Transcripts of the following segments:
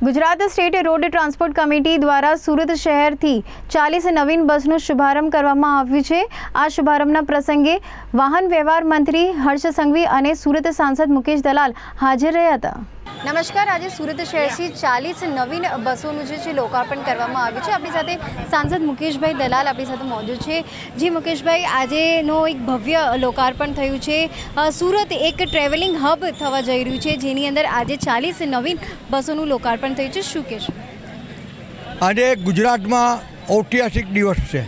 Gujarat state road transport committee દ્વારા સુરત શહેરથી ચાલીસ નવીન બસનો શુભારંભ કરવામાં આવ્યું છે. આ શુભારંભના પ્રસંગે વાહન વ્યવહાર મંત્રી હર્ષ સંઘવી અને સુરત સાંસદ મુકેશ દલાલ હાજર રહ્યા હતા. નમસ્કાર, આજે સુરત શહેરથી ચાલીસ નવીન બસોનું જે છે લોકાર્પણ કરવામાં આવ્યું છે. આપણી સાથે સાંસદ મુકેશભાઈ દલાલ આપણી સાથે મોજૂદ છે. જી મુકેશભાઈ, આજેનો એક ભવ્ય લોકાર્પણ થયું છે. સુરત એક ટ્રેવેલિંગ હબ થવા જઈ રહ્યું છે, જેની અંદર આજે ચાલીસ નવીન બસોનું લોકાર્પણ થયું છે. શું કહેશો? આજે ગુજરાતમાં ઐતિહાસિક દિવસ છે.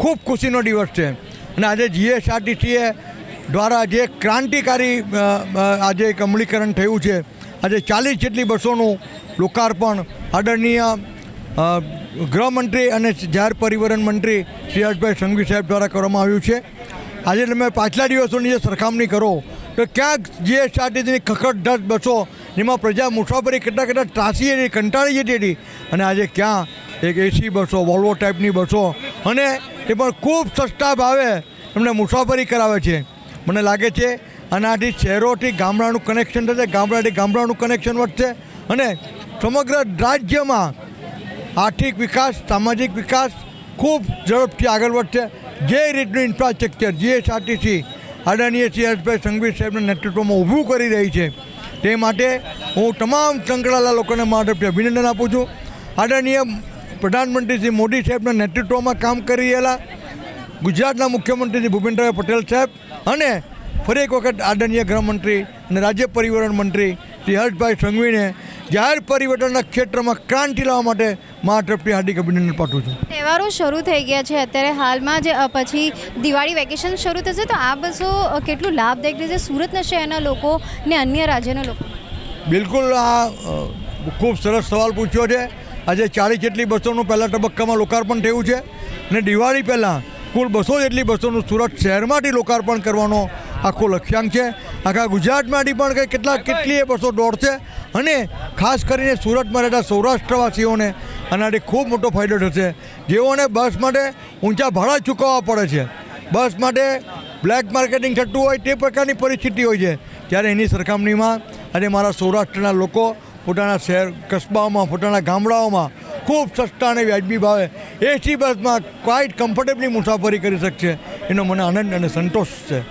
ખૂબ ખુશીનો દિવસ છે. અને આજે જીએસઆરટીસીએ દ્વારા જે ક્રાંતિકારી આજે એક અમલીકરણ થયું છે આજે ચાલીસ જેટલી બસોનું લોકાર્પણ આદરણીય ગૃહમંત્રી અને જાહેર પરિવહન મંત્રી શ્રી હર્ષભાઈ સંઘવી સાહેબ દ્વારા કરવામાં આવ્યું છે. આજે તમે પાછલા દિવસોની જે સરખામણી કરો, તો ક્યાંક જીએસઆરટીસીની ખખડધજ બસો, જેમાં પ્રજા મુસાફરી કેટલા કેટલા ત્રાસી હતી, કંટાળી જતી હતી, અને આજે ક્યાં એક એસી બસો, વોલ્વો ટાઈપની બસો, અને એ પણ ખૂબ સસ્તા ભાવે એમને મુસાફરી કરાવે છે. મને લાગે છે આનાથી શહેરોથી ગામડાનું કનેક્શન થશે, ગામડાથી ગામડાનું કનેક્શન વધશે અને સમગ્ર રાજ્યમાં આર્થિક વિકાસ, સામાજિક વિકાસ ખૂબ ઝડપથી આગળ વધશે. જે રીતનું ઇન્ફ્રાસ્ટ્રક્ચર જીએસઆરટીસી આદરણીય સી હર્ષભાઈ સંઘવી સાહેબના નેતૃત્વમાં ઊભું કરી રહી છે, તે માટે હું તમામ સંકળાયેલા લોકોને મારા અભિનંદન આપું છું. આદરણીય પ્રધાનમંત્રી શ્રી મોદી સાહેબના નેતૃત્વમાં કામ કરી રહેલા ગુજરાતના મુખ્યમંત્રી શ્રી ભૂપેન્દ્રભાઈ પટેલ સાહેબ અને ફરી એક વખત આદરણીય ગૃહમંત્રી અને રાજ્ય પરિવહન મંત્રી શ્રી હર્ષભાઈ સંઘવીને જાહેર પરિવર્તનના ક્ષેત્રમાં ક્રાંતિ લાવવા માટે મારા તરફથી હાર્દિક અભિનંદન પાઠવું છું. તહેવારો શરૂ થઈ ગયા છે. અત્યારે હાલમાં જે પછી દિવાળી વેકેશન શરૂ થશે તો આ બસો કેટલું લાભદાયક રહેશે? સુરતના શહેરના લોકો ને અન્ય રાજ્યના લોકો? બિલકુલ આ ખૂબ સરસ સવાલ પૂછ્યો છે. આજે ચાલીસ જેટલી બસોનું પહેલા તબક્કામાં લોકાર્પણ થયું છે અને દિવાળી પહેલાં કુલ બસો જેટલી બસોનું સુરત શહેરમાંથી લોકાર્પણ કરવાનો આખો લક્ષ્યાંક છે. આખા ગુજરાતમાંથી પણ કંઈ કેટલા કેટલીય બસો દોડશે અને ખાસ કરીને સુરતમાં રહેતા સૌરાષ્ટ્રવાસીઓને આનાથી ખૂબ મોટો ફાયદો થશે. જેઓને બસ માટે ઊંચા ભાડા ચૂકવવા પડે છે. બસ માટે બ્લેક માર્કેટિંગ થતું હોય તે પ્રકારની પરિસ્થિતિ હોય છે. ત્યારે એની સરખામણીમાં અને મારા સૌરાષ્ટ્રના લોકો પોતાના શહેર કસ્બાઓમાં પોતાના ગામડાઓમાં ખૂબ સસ્તા અને વ્યાજબી ભાવે એસી બસમાં ક્વાઇટ કમ્ફર્ટેબલી મુસાફરી કરી શકશે. એનો મને આનંદ અને સંતોષ છે.